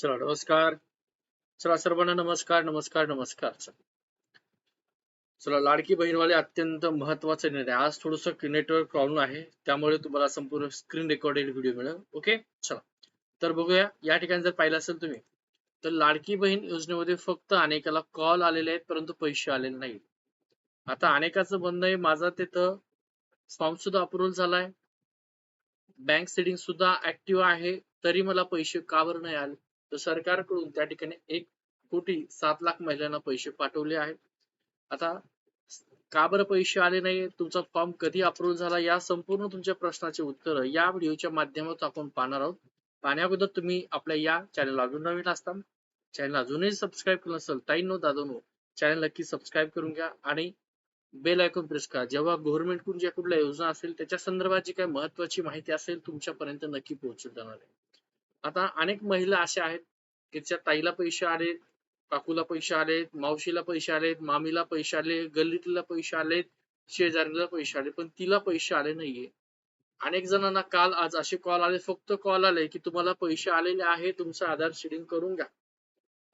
चला नमस्कार. चला सर्वांना नमस्कार नमस्कार नमस्कार. चला. लाडकी बहीणवाले अत्यंत महत्त्वाचा निर्णय. आज थोडस नेटवर्क प्रॉब्लेम आहे. त्यामुळे तुम्हाला संपूर्ण स्क्रीन रेकॉर्डेड व्हिडिओ मिळेल. ओके चला. तर बघूया या ठिकाणी जर पाहिलं असेल तुम्ही तर लाडकी बहीण योजनेमध्ये फक्त अनेकाला कॉल आलेले आहेत परंतु पैसे आलेले नाही आता अनेकाचं म्हणणं आहे माझा तिथं फॉर्म सुद्धा अप्रुव्हल झालाय. बँक सेटिंग सुद्धा ऍक्टिव्ह आहे. तरी मला पैसे का बरं नाही आले? तर सरकारकडून त्या ठिकाणी एक कोटी सात लाख महिलांना पैसे पाठवले आहेत. आता का बरं पैसे आले नाही तुमचा फॉर्म कधी अप्रूव्ह झाला? या संपूर्ण तुमच्या प्रश्नाचे उत्तर या व्हिडिओच्या माध्यमातून आपण पाहणार आहोत. पाहण्याबद्दल तुम्ही आपल्या या चॅनल अजून नवीन असता. चॅनल अजूनही सबस्क्राईब केलं नसेल ताई नो दादो नो. चॅनल नक्की सबस्क्राईब करून घ्या आणि बेल आयकॉन प्रेस करा. जेव्हा गव्हर्नमेंटकडून ज्या कुठल्या योजना असेल त्याच्या संदर्भात जी काही महत्वाची माहिती असेल तुमच्यापर्यंत नक्की पोहोचत जाणार आहे. आता अनेक महिला अशा आहेत की त्या ताईला पैसे आले काकूला पैसे आलेत मावशीला पैसे आलेत मामीला पैसे आले गल्लीतला पैसे आलेत शेजारीला पैसे आले पण तिला पैसे आले नाहीये. अनेक जणांना काल आज असे कॉल आले फक्त कॉल आले की तुम्हाला पैसे आलेले आहे तुमचं आधार शेडिंग करून घ्या.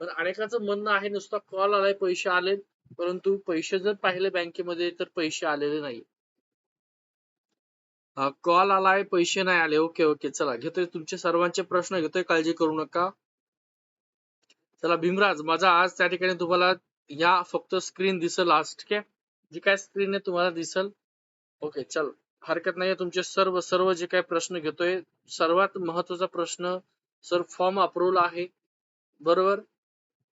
पण अनेकाचं म्हणणं आहे नुसता कॉल आलाय पैसे आलेत परंतु पैसे जर पाहिले बँकेमध्ये तर पैसे आलेले नाही कॉल आलाय पैसे नाही आले. ओके ओके चला घेतोय तुमचे सर्वांचे प्रश्न घेतोय काळजी करू नका. चला भीमराज माझा आज त्या ठिकाणी तुम्हाला या फक्त स्क्रीन दिसल आज ठीक आहे जी काय स्क्रीन आहे तुम्हाला दिसल. ओके चल. हरकत नाही तुमचे सर्व सर्व जे काही प्रश्न घेतोय सर्वात महत्त्वाचा प्रश्न सर फॉर्म अप्रुव्हल आहे. बरोबर?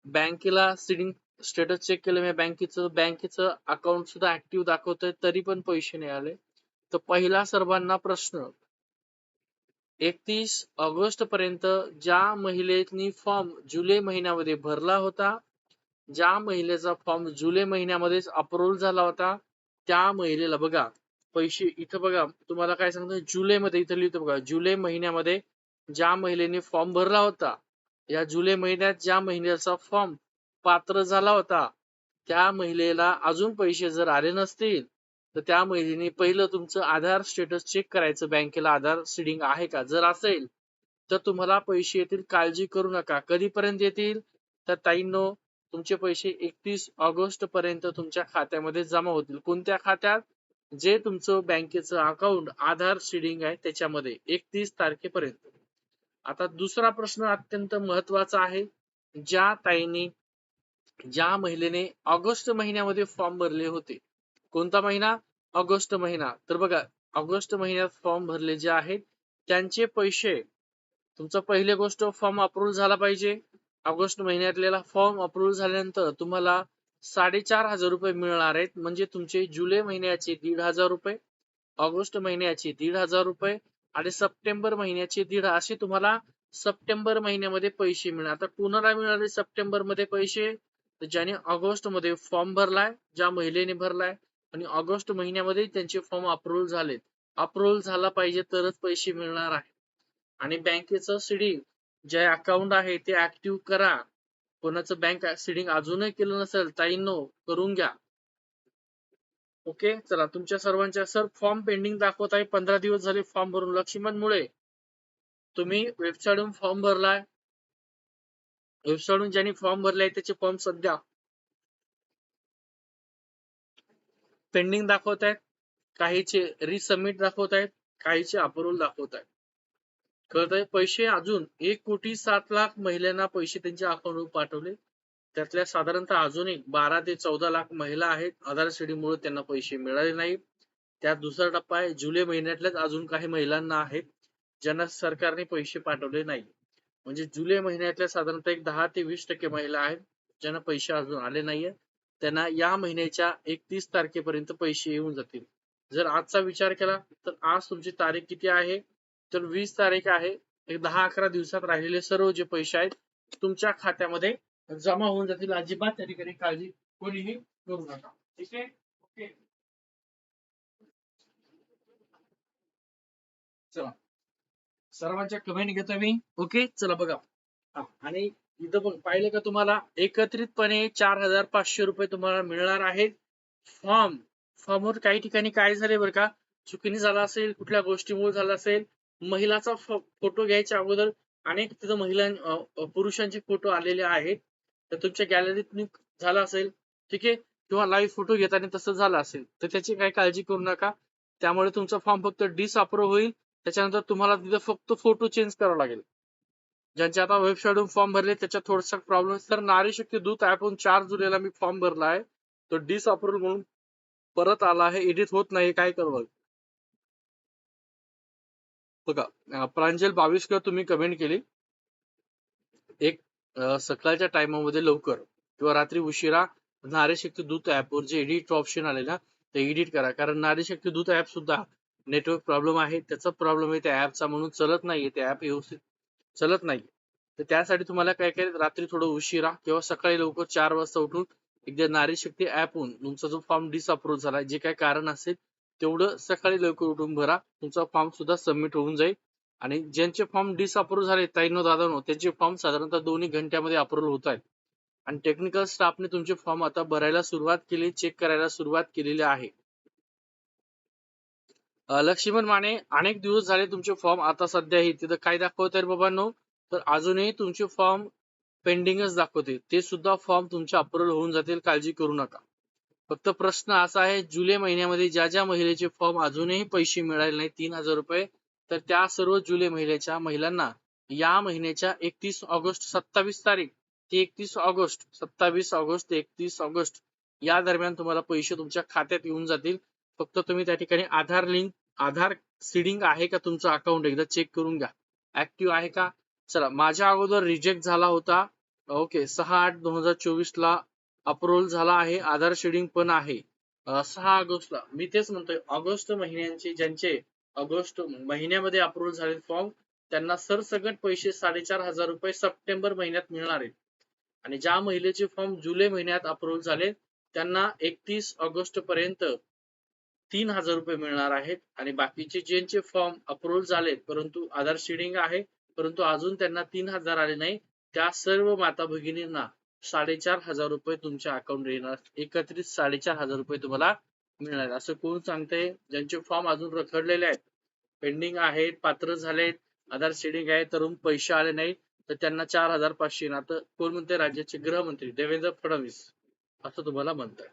बँकेला सिडिंग स्टेटस चेक केलं मी बँकेचं बँकेचं अकाउंट सुद्धा ऍक्टिव्ह दाखवतोय तरी पण पैसे नाही आले. तर पहिला सर्वांना प्रश्न. एकतीस ऑगस्ट पर्यंत ज्या महिलेनी फॉर्म जुलै महिन्यामध्ये भरला होता ज्या महिलेचा फॉर्म जुलै महिन्यामध्येच अप्रूव्ह झाला होता त्या महिलेला बघा पैसे इथं बघा तुम्हाला काय सांगतो जुलै मध्ये इथं लिहितो बघा जुलै महिन्यामध्ये ज्या महिलेने फॉर्म भरला होता या जुलै महिन्यात ज्या महिलेचा फॉर्म पात्र झाला होता त्या महिलेला अजून पैसे जर आले नसतील तर त्या महिलेने पहिलं तुमचं आधार स्टेटस चेक करायचं. बँकेला आधार सिडिंग आहे का? जर असेल तर तुम्हाला पैसे येतील. काळजी करू नका. कधीपर्यंत येतील? तर ताईंनो तुमचे पैसे एकतीस ऑगस्ट पर्यंत तुमच्या खात्यामध्ये जमा होतील. कोणत्या खात्यात? जे तुमचं बँकेचं अकाउंट आधार सिडिंग आहे त्याच्यामध्ये. एकतीस तारखेपर्यंत. आता दुसरा प्रश्न अत्यंत महत्त्वाचा आहे. ज्या ताईंनी ज्या महिलेने ऑगस्ट महिन्यामध्ये फॉर्म भरले होते कोणता महिना? ऑगस्ट महिना. तर बघा ऑगस्ट महिन्यात फॉर्म भरले जे आहेत त्यांचे पैसे तुमचा पहिली गोष्ट फॉर्म अप्रूव्ह झाला पाहिजे. ऑगस्ट महिन्यातलेला फॉर्म अप्रूव्ह झाल्यानंतर तुम्हाला साडेचार हजार रुपये मिळणार आहेत. म्हणजे तुमचे जुलै महिन्याचे दीड हजार रुपये ऑगस्ट महिन्याचे दीड हजार रुपये आणि सप्टेंबर महिन्याचे दीड असे तुम्हाला सप्टेंबर महिन्यामध्ये पैसे मिळणार. आता कुणाला मिळाले सप्टेंबरमध्ये पैसे? ज्याने ऑगस्टमध्ये फॉर्म भरलाय ज्या महिलेने भरलाय आणि ऑगस्ट महिन्यामध्ये त्यांचे फॉर्म अप्रूव्हल झालेत. अप्रुव्हल झाला पाहिजे तरच पैसे मिळणार आहे आणि बँकेचं सिडिंग जे अकाउंट आहे ते ऍक्टिव्ह करा. कोणाचं बँक सिडिंग अजूनही केलं नसेल ताईंनो करून घ्या. ओके चला तुमच्या सर्वांच्या सर फॉर्म पेंडिंग दाखवत आहे. पंधरा दिवस झाले फॉर्म भरून. लक्ष्मण मुळे तुम्ही वेबसाईटवरून फॉर्म भरलाय. वेबसाईटवरून ज्यांनी फॉर्म भरलाय त्याचे फॉर्म सध्या पेंडिंग दाखवत आहेत काहीचे रिसबमिट दाखवत आहेत काहीचे अप्रुव्हल दाखवत आहेत कळत आहे पैसे अजून एक कोटी सात लाख महिलांना पैसे त्यांच्या अकाउंटवर पाठवले. त्यातल्या साधारणतः अजूनही बारा ते चौदा लाख महिला आहेत. आधार मुळे त्यांना पैसे मिळाले नाही त्यात दुसरा टप्पा आहे जुलै महिन्यातल्याच अजून काही महिलांना आहेत ज्यांना सरकारने पैसे पाठवले नाही म्हणजे जुलै महिन्यातल्या साधारणतः एक दहा ते वीस टक्के महिला आहेत ज्यांना पैसे अजून आले नाहीये त्यांना या महिन्याच्या एकतीस तारखेपर्यंत पैसे येऊन जातील. जर आजचा विचार केला तर आज तुमची तारीख किती आहे? तर वीस तारीख आहे. एक दहा अकरा दिवसात राहिलेले सर्व जे पैसे आहेत तुमच्या खात्यामध्ये जमा होऊन जातील. अजिबात त्या ठिकाणी काळजी कोणीही करू नका. ठीक आहे? ओके. चला. सर्वांच्या कमेंट घेतो मी. ओके? चला बघा. आणि इथं बघ पाहिलं का तुम्हाला? एकत्रितपणे चार हजार पाचशे रुपये तुम्हाला मिळणार आहेत फॉर्म फॉर्मवर काही ठिकाणी काय झाले बरं का? चुकीने झाला असेल कुठल्या गोष्टीमुळे झाला असेल महिलाचा फोटो घ्यायच्या अगोदर अनेक तिथं महिला पुरुषांचे फोटो आलेले आहेत. तर तुमच्या गॅलरीत झाला असेल ठीक आहे? किंवा लाईव्ह फोटो घेताना तसं झालं असेल तर त्याची काही काळजी करू नका. त्यामुळे तुमचा फॉर्म फक्त डिसअप्रूव्ह होईल. त्याच्यानंतर तुम्हाला तिथे फक्त फोटो चेंज करावा लागेल. ज्यांचे आता वेबसाईटहून फॉर्म भरले त्याच्यात थोडासा प्रॉब्लेम तर नारी शक्ती दूत ऍपहून चार जुलैला मी फॉर्म भरला आहे. तो डिसअप्रूव्ह म्हणून परत आला आहे. एडिट होत नाही काय करावं? बघा प्रांजल बावीस किंवा तुम्ही कमेंट केली. एक सकाळच्या टायमामध्ये लवकर किंवा रात्री उशिरा नारी शक्ती दूत ऍपवर जे एडिट ऑप्शन आले ना ते एडिट करा. कारण नारी शक्ती दूत ऍप सुद्धा नेटवर्क प्रॉब्लेम आहे. त्याचा प्रॉब्लेम आहे त्या ऍपचा म्हणून चलत नाहीये. ते ऍप व्यवस्थित चलत नाही. तर त्यासाठी तुम्हाला काय काय रात्री थोडं उशिरा किंवा सकाळी लवकर चार वाजता उठून एकदा नारी शक्ती ऍपहून तुमचा जो फॉर्म डिसअप्रूव्ह झाला जे काय कारण असेल तेवढं सकाळी लवकर उठून भरा. तुमचा फॉर्म सुद्धा सबमिट होऊन जाईल. आणि ज्यांचे फॉर्म डिसअप्रूव्ह झाले ताईनो दादानो त्यांचे फॉर्म साधारणतः दोन्ही घंट्यामध्ये अप्रूव्ह होत आहेत. आणि टेक्निकल स्टाफने तुमचे फॉर्म आता भरायला सुरुवात केली चेक करायला सुरुवात केलेली आहे. लक्ष्मण माने अनेक दिवस झाले तुमचे फॉर्म आता सध्या आहे तिथं काय दाखवत आहे बाबांनो? तर अजूनही तुमचे फॉर्म पेंडिंगच दाखवते ते सुद्धा फॉर्म तुमचे अप्रूव्ह होऊन जातील काळजी करू नका. फक्त प्रश्न असा आहे जुलै महिन्यामध्ये ज्या ज्या महिलेचे फॉर्म अजूनही पैसे मिळाले नाही तीन हजार रुपये तर त्या सर्व जुलै महिन्याच्या महिलांना या महिन्याच्या एकतीस ऑगस्ट सत्तावीस तारीख ते एकतीस ऑगस्ट सत्तावीस ऑगस्ट ते एकतीस ऑगस्ट या दरम्यान तुम्हाला पैसे तुमच्या खात्यात येऊन जातील. फक्त तुम्ही त्या ठिकाणी आधार लिंक आधार सिडिंग आहे का तुमचं अकाउंट एकदा चेक करून घ्या. ऍक्टिव्ह आहे का? चला माझ्या अगोदर रिजेक्ट झाला होता. ओके सहा आठ दोन हजार चोवीस ला अप्रुव्हल झाला आहे. आधार शेडिंग पण आहे. सहा ऑगस्टला. मी तेच म्हणतोय ऑगस्ट महिन्यांचे ज्यांचे ऑगस्ट महिन्यामध्ये अप्रुव्हल झाले फॉर्म त्यांना सरसकट पैसे साडेचार हजार रुपये सप्टेंबर महिन्यात मिळणार आहेत. आणि ज्या महिलेचे फॉर्म जुलै महिन्यात अप्रुव्हल झाले त्यांना एकतीस ऑगस्ट पर्यंत तीन हजार रुपये मिळणार आहेत आणि बाकीचे ज्यांचे फॉर्म अप्रुव्हल झालेत परंतु आधार शेडिंग आहे परंतु अजून त्यांना तीन हजार आले नाही त्या सर्व माता भगिनींना साडेचार हजार रुपये तुमच्या अकाउंट येणार एकत्रित साडेचार हजार रुपये तुम्हाला मिळणार. असं कोण सांगतंय? ज्यांचे फॉर्म अजून रखडलेले आहेत पेंडिंग आहेत पात्र झालेत आधार शेडिंग आहे तरुण पैसे आले नाही तर त्यांना चार हजार पाचशे येणार. तर कोण म्हणते राज्याचे गृहमंत्री देवेंद्र फडणवीस असं तुम्हाला म्हणताय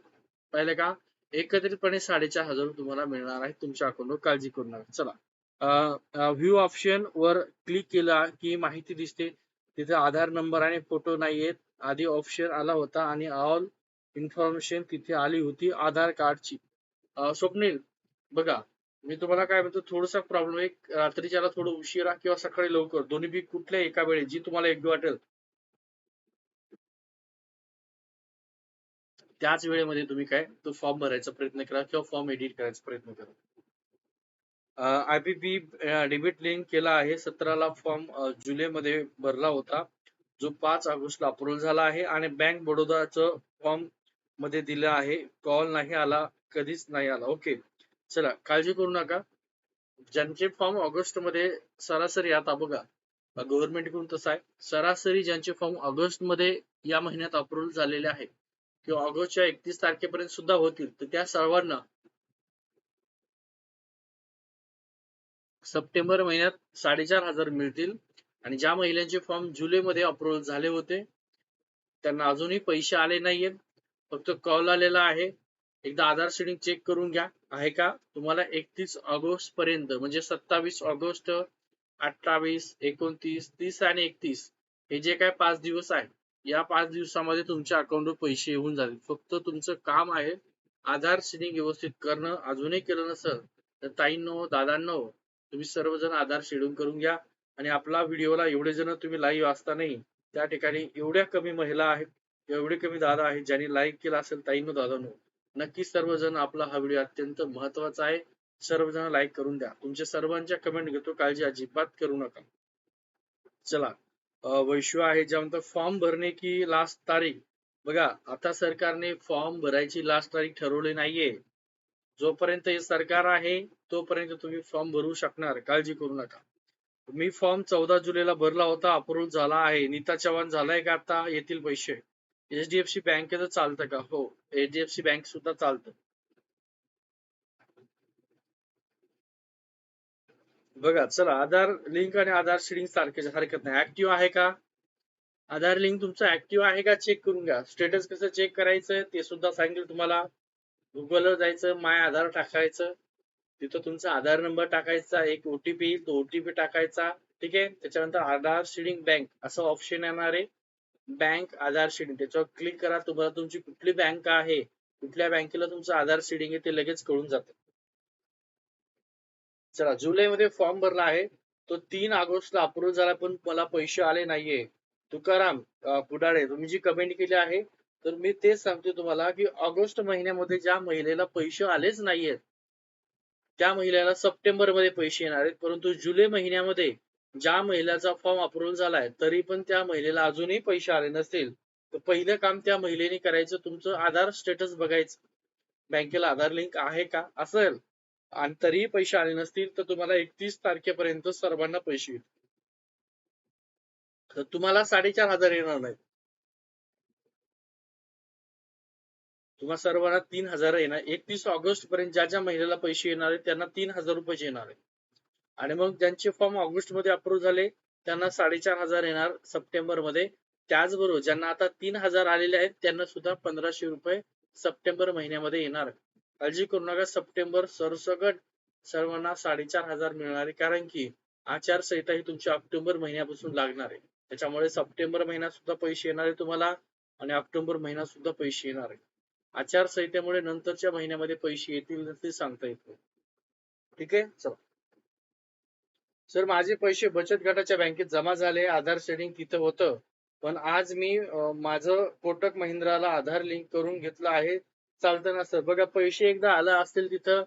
पाहिलं का? एकत्रितपणे साडेचार हजार रुपये तुम्हाला मिळणार आहे तुमच्या अकाउंटवर काळजी करू नका. चला. व्ह्यू ऑप्शन वर क्लिक केला की माहिती दिसते. तिथे आधार नंबर आणि फोटो नाही आहेत आधी ऑप्शन आला होता आणि ऑल इन्फॉर्मेशन तिथे आली होती आधार कार्डची स्वप्नील बघा मी तुम्हाला काय म्हणतो थोडासा प्रॉब्लेम एक रात्रीच्याला थोडं उशिरा किंवा सकाळी लवकर दोन्ही बी कुठल्या एका वेळी जी तुम्हाला योग्य वाटेल त्याच वेळेमध्ये तुम्ही काय? तो फॉर्म भरायचा प्रयत्न करा किंवा फॉर्म एडिट करायचा प्रयत्न करा. आयपीपी डेबिट लिंक केला आहे. सतराला फॉर्म जुलै मध्ये भरला होता. जो पाच ऑगस्टला अप्रुव्हल झाला आहे आणि बँक बडोदाचं फॉर्ममध्ये दिलं आहे. कॉल नाही आला कधीच नाही आला. ओके चला काळजी करू नका. ज्यांचे फॉर्म ऑगस्टमध्ये सरासरी आता बघा गव्हर्नमेंटकडून तसं आहे. सरासरी ज्यांचे फॉर्म ऑगस्टमध्ये या महिन्यात अप्रुव्हल झालेले आहेत किंवा ऑगस्टच्या एकतीस तारखेपर्यंत सुद्धा होतील. तर त्या सर्वांना सप्टेंबर महिन्यात साडेचार हजार मिळतील. आणि ज्या महिलांचे फॉर्म जुलै मध्ये अप्रुव्हल झाले होते त्यांना अजूनही पैसे आले नाहीयेत. फक्त कॉल आलेला आहे. एकदा आधार सेटिंग चेक करून घ्या. आहे का? तुम्हाला एकतीस ऑगस्ट पर्यंत म्हणजे सत्तावीस ऑगस्ट अठ्ठावीस एकोणतीस तीस आणि एकतीस हे जे काय पाच दिवस आहे या पाच दिवसामध्ये तुमच्या अकाउंटवर पैसे येऊन जातील. फक्त तुमचं काम आहे आधार सेटिंग व्यवस्थित करणं अजूनही केलं नसेल तर ताईंनो दादांनो तुम्ही सर्वजण आधार शेड्यूल करून घ्या आणि आपला व्हिडिओला एवढे जण तुम्ही लाईव्ह असतानाही त्या ठिकाणी एवढ्या कमी महिला आहेत एवढे कमी दादा आहेत ज्यांनी लाईक केला असेल ताईंनो दादांनो नक्की सर्वजण आपला हा व्हिडिओ अत्यंत महत्त्वाचा आहे. सर्वजण लाईक करून द्या. तुमच्या सर्वांच्या कमेंट घेतो काळजी अजिबात करू नका. चला. अं, वैश्व आहे ज्यानंतर फॉर्म भरणे की लास्ट तारीख. बघा आता सरकारने फॉर्म भरायची लास्ट तारीख ठरवली नाहीये. जोपर्यंत हे सरकार आहे तोपर्यंत तुम्ही फॉर्म भरू शकणार. काळजी करू नका. मी फॉर्म चौदा जुलैला भरला होता अप्रूव्ह झाला आहे. नीता चव्हाण झालाय का आता? येतील पैसे. एचडीएफसी बँकेचं चालतं का? हो एचडीएफसी बँक सुद्धा चालतं. बघा चला आधार लिंक आणि आधार शेडिंग सारखे हरकत नाही. ऍक्टिव्ह आहे का? आधार लिंक तुमचं ऍक्टिव्ह आहे का? चेक करून घ्या. स्टेटस कसं चेक करायचं ते सुद्धा सांगेल तुम्हाला. गुगलवर जायचं माय आधार टाकायचं. तिथं तुमचा आधार नंबर टाकायचा एक ओटीपी येईल तो ओटीपी टाकायचा. ठीक आहे? त्याच्यानंतर आधार शेडिंग बँक असं ऑप्शन येणार आहे. बँक आधार शेडिंग त्याच्यावर क्लिक करा. तुम्हाला तुमची कुठली बँक आहे कुठल्या बँकेला तुमचं आधार शेडिंग आहे ते लगेच कळून जातं. चला जुलै मध्ये फॉर्म भरला आहे. तो तीन ऑगस्टला अप्रूव्ह झाला पण मला पैसे आले नाहीये. तुकाराम पुढाळे तुम्ही जी कमेंट केली आहे तर मी तेच सांगतो तुम्हाला की ऑगस्ट महिन्यामध्ये ज्या महिलेला पैसे आलेच नाहीयेत त्या महिलेला सप्टेंबरमध्ये पैसे येणार आहेत. परंतु जुलै महिन्यामध्ये ज्या महिलेचा फॉर्म अप्रूव्ह झालाय तरी पण त्या महिलेला अजूनही पैसे आले नसतील. तर पहिलं काम त्या महिलेने करायचं तुमचं आधार स्टेटस बघायचं. बँकेला आधार लिंक आहे का? असेल आणि तरीही पैसे आले नसतील तर तुम्हाला एकतीस तारखेपर्यंत सर्वांना पैसे येतील. तर तुम्हाला साडेचार हजार येणार नाहीत. तुम्हाला सर्वांना तीन हजार येणार. एकतीस ऑगस्ट पर्यंत ज्या ज्या महिलेला पैसे येणार आहेत त्यांना तीन हजार रुपये येणार आहेत. आणि मग ज्यांचे फॉर्म ऑगस्टमध्ये अप्रूव्ह झाले त्यांना साडेचार हजार येणार सप्टेंबरमध्ये त्याचबरोबर ज्यांना आता तीन हजार आलेले आहेत त्यांना सुद्धा पंधराशे रुपये सप्टेंबर महिन्यामध्ये येणार काळजी करू नका. सप्टेंबर सरसकट सर्वांना साडेचार हजार मिळणार. आहे कारण की आचारसंहिता ही तुमची ऑक्टोबर महिन्यापासून लागणार आहे. त्याच्यामुळे सप्टेंबर महिन्यात सुद्धा पैसे येणार आहे तुम्हाला आणि ऑक्टोबर महिन्यात सुद्धा पैसे येणार आहे आचारसंहितेमुळे नंतरच्या महिन्यामध्ये पैसे येतील ते सांगता येत ठीक आहे? चला. सर माझे पैसे बचत गटाच्या बँकेत जमा झाले. आधार सेडिंग तिथं होतं. पण आज मी माझं कोटक महिंद्राला आधार लिंक करून घेतलं आहे. चालतं ना सर. बघा पैसे एकदा आलं असतील तिथं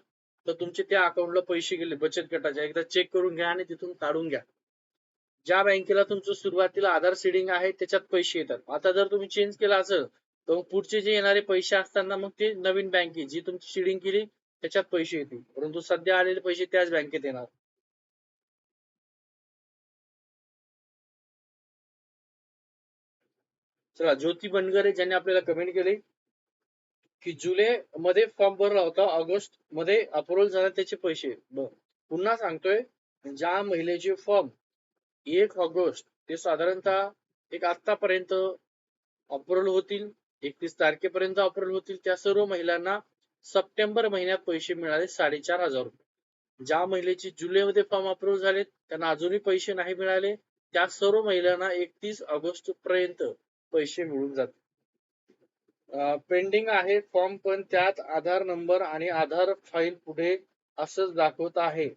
तर तुमचे त्या अकाउंटला पैसे गेले बचत गटाच्या एकदा चेक करून घ्या आणि तिथून काढून घ्या. ज्या बँकेला तुमचं सुरुवातीला आधार सीडिंग आहे त्याच्यात पैसे येतात. आता जर तुम्ही चेंज केला असेल तर पुढचे जे येणारे पैसे असताना मग ते नवीन बँकेत जी तुमची सीडिंग केली त्याच्यात पैसे येतील. परंतु सध्या आलेले पैसे त्याच बँकेत येणार. चला ज्योती बनगरे ज्यांनी आपल्याला कमेंट केली की जुलै मध्ये फॉर्म भरला होता ऑगस्टमध्ये अप्रुव्हल झाला त्याचे पैसे. पुन्हा सांगतोय ज्या महिलेचे फॉर्म एक ऑगस्ट ते साधारणतः एक आतापर्यंत अप्रुव्हल होतील एकतीस तारखेपर्यंत अप्रुव्हल होतील त्या सर्व महिलांना सप्टेंबर महिन्यात पैसे मिळाले साडेचार हजार रुपये. ज्या महिलेचे जुलैमध्ये फॉर्म अप्रुव्ह झाले त्यांना अजूनही पैसे नाही मिळाले त्या सर्व महिलांना एकतीस ऑगस्ट पर्यंत पैसे मिळून जातील. पेंडिंग आहे फॉर्म पण त्यात आधार नंबर आणि आधार फाईल पुढे असंच दाखवत आहे.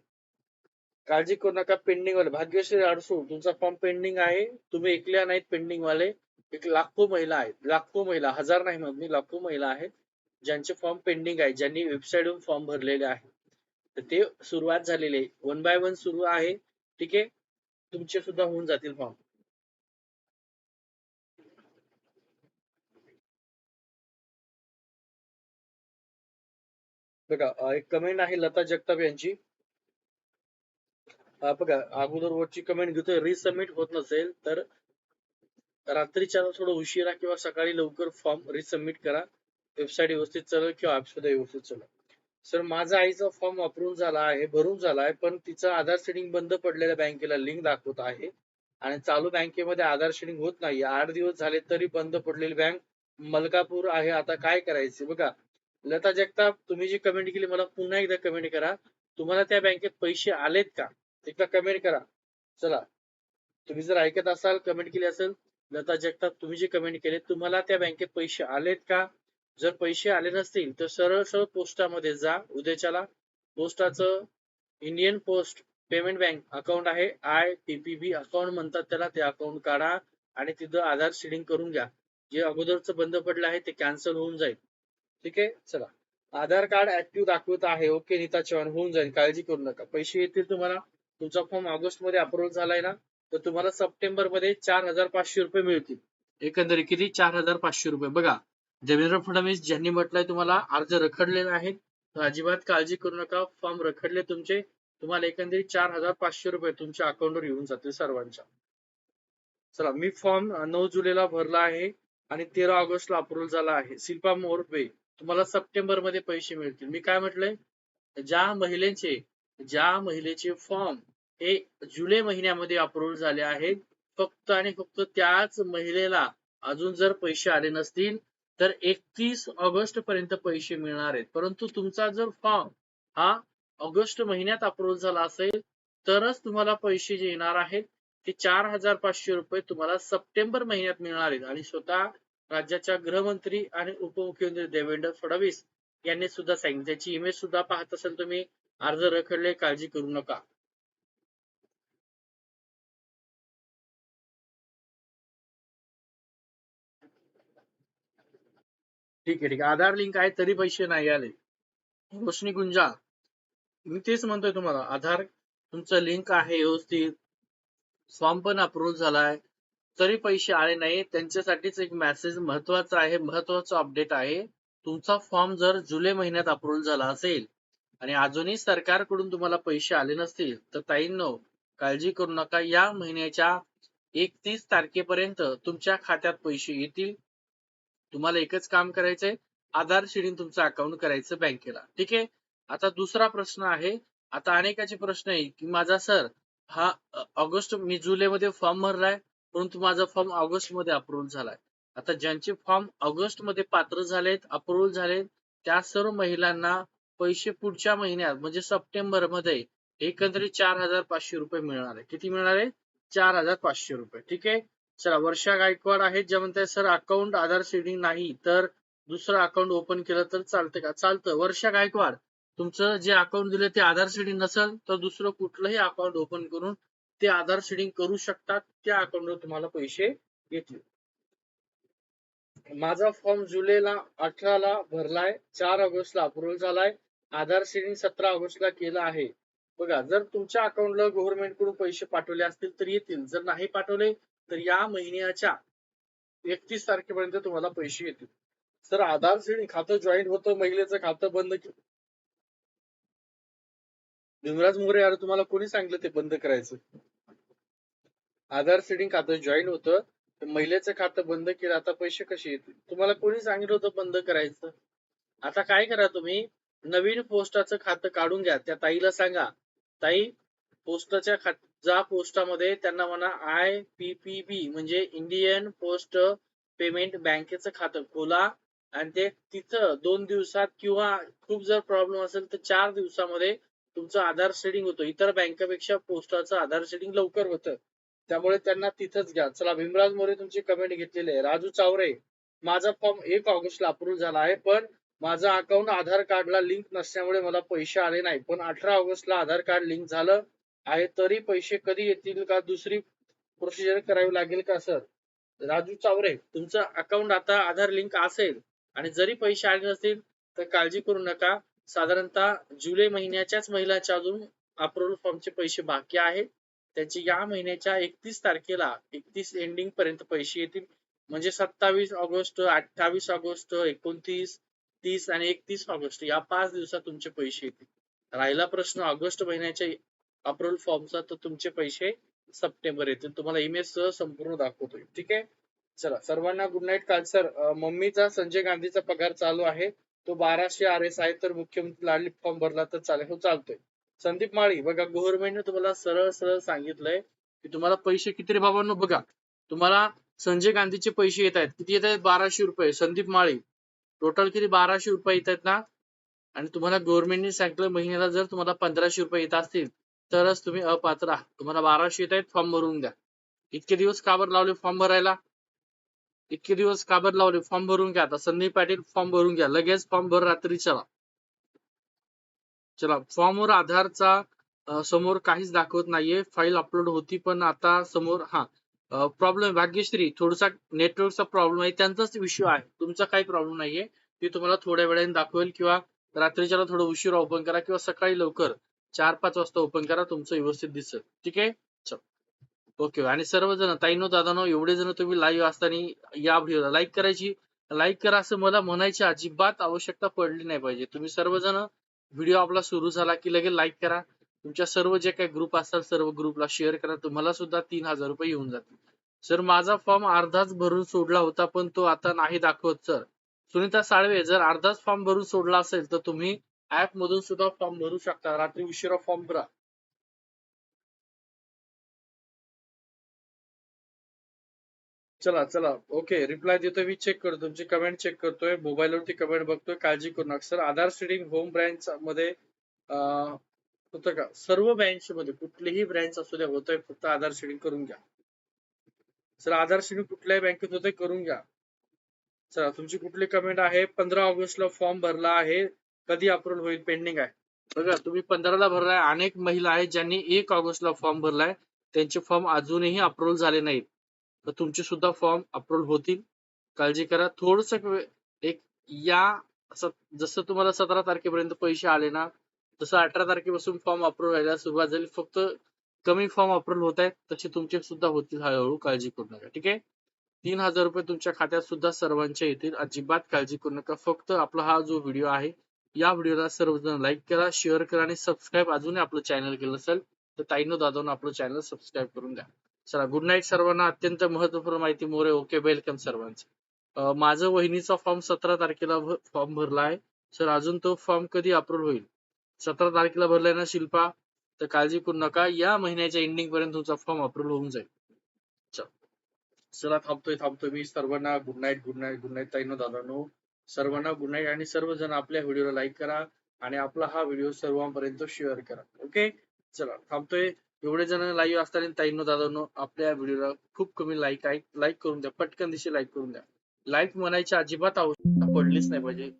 काळजी करू नका पेंडिंग वाले. भाग्यश्री अडसू तुमचा फॉर्म पेंडिंग आहे. तुम्ही एकल्या नाहीत पेंडिंग वाले. एक लाखो महिला आहेत. लाखो महिला हजार नाही म्हणत मी लाखो महिला आहेत ज्यांचे फॉर्म पेंडिंग आहे ज्यांनी वेबसाईटवरून फॉर्म भरलेले आहे. तर ते सुरुवात झालेली आहे. वन बाय वन सुरू आहे. ठीक आहे? तुमचे सुद्धा होऊन जातील फॉर्म बघा अं, एक कमेंट आहे लता जगताप यांची. अं, बघा अगोदर वरची कमेंट घेतोय रिसबमिट होत नसेल तर रात्रीच्या थोडं उशिरा किंवा सकाळी लवकर फॉर्म रिसबमिट करा. वेबसाईट व्यवस्थित चालेल किंवा ऍप सुद्धा व्यवस्थित चालेल. सर माझा आईचा फॉर्म वापरून झाला आहे भरून झाला आहे पण तिचं आधार सेटिंग बंद पडलेल्या बँकेला लिंक दाखवत आहे. आणि चालू बँकेमध्ये आधार शेडिंग होत नाही आठ दिवस झाले तरी बंद पडलेली बँक मलकापूर आहे. आता काय करायचे? बघा लता जगताप तुम्ही जी कमेंट केली मला पुन्हा एकदा कमेंट करा. तुम्हाला त्या बँकेत पैसे आलेत का? एकदा कमेंट करा. चला. तुम्ही जर ऐकत असाल कमेंट केली असेल लता जगताप तुम्ही जे कमेंट केले तुम्हाला त्या बँकेत पैसे आलेत का? जर पैसे आले नसतील तर सरळ सरळ पोस्टामध्ये जा. उद्याच्याला पोस्टाचं Indian post payment bank account आहे. आय टीपीबी अकाउंट म्हणतात त्याला ते अकाउंट काढा आणि तिथं आधार सीडिंग करून घ्या. जे अगोदरचं बंद पडलं आहे ते कॅन्सल होऊन जाईल. ठीक आहे? चला. आधार कार्ड ऍक्टिव्ह दाखवत आहे. ओके नीता चव्हाण होऊन जाईल. काळजी करू नका. पैसे येतील तुम्हाला. तुमचा फॉर्म ऑगस्टमध्ये अप्रूव्ह झालाय ना तर तुम्हाला सप्टेंबरमध्ये चार हजार पाचशे रुपये मिळतील. एकंदरीत किती? चार हजार पाचशे रुपये. बघा देवेंद्र फडणवीस ज्यांनी म्हटलंय तुम्हाला अर्ज रखडलेला आहे तर अजिबात काळजी करू नका. फॉर्म रखडले तुमचे. तुम्हाला एकंदरीत चार हजार पाचशे रुपये तुमच्या अकाउंटवर येऊन जातील सर्वांच्या. चला मी फॉर्म नऊ जुलैला भरला आहे आणि तेरा ऑगस्टला अप्रूव्ह झाला आहे. शिल्पा मोरबे तुम्हाला सप्टेंबरमध्ये पैसे मिळतील. मी काय म्हटलंय? ज्या महिलेचे ज्या महिलेचे फॉर्म हे जुलै महिन्यामध्ये अप्रूव्ह झाले आहेत फक्त आणि फक्त त्याच महिलेला अजून जर पैसे आले नसतील तर एकतीस ऑगस्ट पर्यंत पैसे मिळणार आहेत. परंतु तुमचा जर फॉर्म हा ऑगस्ट महिन्यात अप्रूव्ह झाला असेल तरच तुम्हाला पैसे जे येणार आहेत ते चार हजार पाचशे रुपये तुम्हाला सप्टेंबर महिन्यात मिळणार आहेत. आणि स्वतः राज्याच्या गृहमंत्री आणि उपमुख्यमंत्री देवेंद्र फडणवीस यांनी सुद्धा सांगितलं. त्याची इमेज सुद्धा पाहत असेल तुम्ही अर्ज रखडले काळजी करू नका. ठीक आहे ठीक आहे. आधार लिंक आहे तरी पैसे नाही आले. रोशनी गुंजा मी तेच म्हणतोय तुम्हाला. आधार तुमचं लिंक आहे व्यवस्थित. फॉर्म पण अप्रूव्ह झालाय. तरी पैसे आले नाही त्यांच्यासाठीच एक मेसेज महत्त्वाचा आहे महत्त्वाचा अपडेट आहे. तुमचा फॉर्म जर जुलै महिन्यात अप्रूव्ह झाला असेल आणि अजूनही सरकारकडून तुम्हाला पैसे आले नसतील तर ताईंनो काळजी करू नका. या महिन्याच्या एकतीस तारखेपर्यंत तुमच्या खात्यात पैसे येतील. तुम्हाला एकच काम करायचंय आधार शिडीन तुमचं अकाउंट करायचं बँकेला. ठीक आहे? आता दुसरा प्रश्न आहे. आता अनेकाचे प्रश्न आहे की माझा सर हा ऑगस्ट मी जुलैमध्ये फॉर्म भरलाय. परंतु माझा फॉर्म ऑगस्टमध्ये अप्रूव्ह झालाय. आता ज्यांचे फॉर्म ऑगस्टमध्ये पात्र झालेत अप्रूव्ह झाले त्या सर्व महिलांना पैसे पुढच्या महिन्यात म्हणजे सप्टेंबरमध्ये एकंदरीत चार हजार पाचशे रुपये मिळणार आहे. किती मिळणार आहे? चार हजार पाचशे रुपये. ठीक आहे? चला वर्षा गायकवाड आहेत ज्या म्हणताय सर अकाउंट आधार सेडिंग नाही तर दुसरं अकाउंट ओपन केलं तर चालतं का? चालतं. वर्षा गायकवाड तुमचं जे अकाउंट दिलं ते आधार सेडिंग नसेल तर दुसरं कुठलंही अकाउंट ओपन करून ते आधार शेडिंग करू शकतात त्या अकाउंटवर तुम्हाला पैसे येतील. माझा फॉर्म जुलैला अठराला भरलाय चार ऑगस्टला अप्रुव्हल झालाय आधार शेडिंग सतरा ऑगस्टला केला आहे. बघा जर तुमच्या अकाउंटला गव्हर्नमेंटकडून पैसे पाठवले असतील तर येतील जर नाही पाठवले तर या महिन्याच्या एकतीस तारखेपर्यंत तुम्हाला पैसे येतील. सर आधार शेडिंग खातं जॉईंट होतं महिलेचं खातं बंद केलं भीमराज मोरे यार तुम्हाला कोणी सांगितलं ते बंद करायचं? आधार सेडिंग खातं जॉईन होतं. तर महिलेचं खातं बंद केलं आता पैसे कसे येतील? तुम्हाला कोणी सांगितलं होतं बंद करायचं? आता काय करा तुम्ही? नवीन पोस्टाचं खातं काढून घ्या. त्या ताईला सांगा. ताई पोस्टाच्या खात जा पोस्टामध्ये त्यांना म्हणा आय पी पी बी म्हणजे इंडियन पोस्ट पेमेंट बँकेचं खातं खोला. आणि ते तिथं दोन दिवसात किंवा खूप जर प्रॉब्लेम असेल तर चार दिवसामध्ये तुमचं आधार सेडिंग होतं. इतर बँकेपेक्षा पोस्टाचं आधार सेडिंग लवकर होतं. त्यामुळे त्यांना तिथंच घ्या. चला भीमराज मोरे तुमची कमेंट घेतलेली आहे. राजू चावरे माझा फॉर्म एक ऑगस्टला अप्रूव्ह झाला आहे पण माझा अकाउंट आधार कार्डला लिंक नसल्यामुळे मला पैसे आले नाही. पण अठरा ऑगस्टला आधार कार्ड लिंक झालं आहे तरी पैसे कधी येतील का? दुसरी प्रोसिजर करावी लागेल का सर राजू चावरे तुमचं अकाउंट आता आधार लिंक असेल आणि जरी पैसे आले नसतील तर काळजी करू नका. साधारणतः जुलै महिन्याच्याच महिलाच्या अजून अप्रुव्हल फॉर्मचे पैसे बाकी आहेत. त्याचे या महिन्याच्या एकतीस तारखेला एकतीस एंडिंग पर्यंत पैसे येतील. म्हणजे सत्तावीस ऑगस्ट अठ्ठावीस ऑगस्ट एकोणतीस तीस आणि एकतीस ऑगस्ट या पाच दिवसात तुमचे पैसे येतील. राहिला प्रश्न ऑगस्ट महिन्याच्या अप्रुव्हल फॉर्मचा तर तुमचे पैसे सप्टेंबर येतील. तुम्हाला इमेज सह संपूर्ण दाखवतोय. ठीक आहे? चला सर्वांना गुड नाईट काल सर मम्मीचा संजय गांधीचा पगार चालू आहे. तो बाराशे आर एस आहे तर मुख्यमंत्री लाडली फॉर्म भरला तर चालेल. हो चालतोय. संदीप माळी बघा गव्हर्नमेंटने तुम्हाला सरळ सरळ सांगितलंय की तुम्हाला पैसे किती रे बाबांनो बघा तुम्हाला संजय गांधीचे पैसे येत आहेत. किती येत आहेत? बाराशे रुपये. संदीप माळी टोटल किती? बाराशे रुपये येत आहेत ना? आणि तुम्हाला गव्हर्नमेंटने सांगितलं महिन्याला जर तुम्हाला पंधराशे रुपये येत असतील तरच तुम्ही अपात्र आहात. तुम्हाला बाराशे येत आहेत फॉर्म भरून द्या. इतके दिवस काबर लावले फॉर्म भरायला? इतके दिवस काबर लावले? फॉर्म भरून घ्या. आता संदीप पाटील फॉर्म भरून घ्या. लगेच फॉर्म भर रात्री चला. चला फॉर्मवर आधारचा समोर काहीच दाखवत नाहीये. फाईल अपलोड होती पण आता समोर हा प्रॉब्लेम भाग्यश्री थोडासा नेटवर्कचा प्रॉब्लेम आहे. त्यांचाच इश्यू आहे. तुमचा काही प्रॉब्लेम नाहीये. ते तुम्हाला थोड्या वेळाने दाखवेल किंवा रात्रीच्याला थोडं उशिरा ओपन करा किंवा सकाळी लवकर चार पाच वाजता ओपन करा. तुमचं व्यवस्थित दिसेल. ठीक आहे? ओके आणि सर्वजण ताईनो दादानो एवढे जण तुम्ही लाईव्ह असताना या व्हिडिओला लाईक करायची. लाईक करा असं मला म्हणायची अजिबात आवश्यकता पडली नाही पाहिजे. तुम्ही सर्वजण व्हिडिओ आपला सुरू झाला की लगेच लाईक करा. तुमच्या सर्व जे काही ग्रुप असतात सर्व ग्रुपला शेअर करा. तुम्हाला सुद्धा तीन हजार रुपये येऊन जातील. सर माझा फॉर्म अर्धाच भरून सोडला होता पण तो आता नाही दाखवत सर सुनीता साळवे जर अर्धाच फॉर्म भरून सोडला असेल तर तुम्ही ऍप मधून सुद्धा फॉर्म भरू शकता. रात्री उशिरा फॉर्म भरा. चला चला. ओके रिप्लाय देतोय मी चेक करतो तुमची कमेंट चेक करतोय. मोबाईल वरती कमेंट बघतोय काळजी करू नका. Sir Aadhaar seeding home branch मध्ये होतं का? सर्व ब्रँच मध्ये कुठलीही ब्रँच असू द्या होतोय फक्त आधार सीडिंग करून घ्या. सर आधार सीडिंग कुठल्याही बँकेत होतोय करून घ्या. चला तुमची कुठली कमेंट आहे? पंधरा ऑगस्टला फॉर्म भरला आहे. कधी अप्रूव्ह होईल पेंडिंग आहे. बघा तुम्ही पंधराला भरलाय अनेक महिला आहेत ज्यांनी एक ऑगस्टला फॉर्म भरलाय. त्यांचे फॉर्म अजूनही अप्रूव्हल झाले नाहीत. तर तुमचे सुद्धा फॉर्म अप्रूव्ह होतील. काळजी करा. थोडस एक या जसं तुम्हाला सतरा तारखेपर्यंत पैसे आले ना तसं अठरा तारखेपासून फॉर्म अप्रूव्ह व्हायला सुरुवात झाली. फक्त कमी फॉर्म अप्रूव्ह होत आहेत तसे तुमचे सुद्धा होतील हळूहळू काळजी करू नका. ठीक आहे? तीन हजार रुपये तुमच्या खात्यात सुद्धा सर्वांच्या येतील. अजिबात काळजी करू नका. फक्त आपला हा जो व्हिडिओ आहे या व्हिडिओला सर्वजण लाईक करा शेअर करा आणि सबस्क्राईब अजूनही आपलं चॅनल केलं असेल तर ताईनो दादांनो आपलं चॅनल सबस्क्राईब करून द्या. चला गुड नाईट सर्वांना. अत्यंत महत्त्वपूर्ण माहिती मोरे. ओके वेलकम सर्वांचं. माझं वहिनीचा फॉर्म सतरा तारखेला फॉर्म भरला आहे सर अजून तो फॉर्म कधी अप्रूव्ह होईल? सतरा तारखेला भरलाय ना शिल्पा? तर काळजी करू नका. या महिन्याच्या एंडिंग पर्यंत तुमचा फॉर्म अप्रूव्ह होऊन जाईल. चला. थांबतोय थांबतोय मी. सर्वांना good night good night good night ताईनो दादानो. सर्वांना गुड नाईट आणि सर्वजण आपल्या व्हिडिओला लाईक करा आणि आपला हा व्हिडिओ सर्वांपर्यंत शेअर करा. ओके चला थांबतोय. एवढे जण लाईव्ह असताना ताईनो दादांनो आपल्या व्हिडिओला खूप कमी लाईक आहे. लाईक करून द्या. पटकन दिशी लाईक करून द्या. लाईक म्हणायची अजिबात आवश्यकता पडलीच नाही पाहिजे.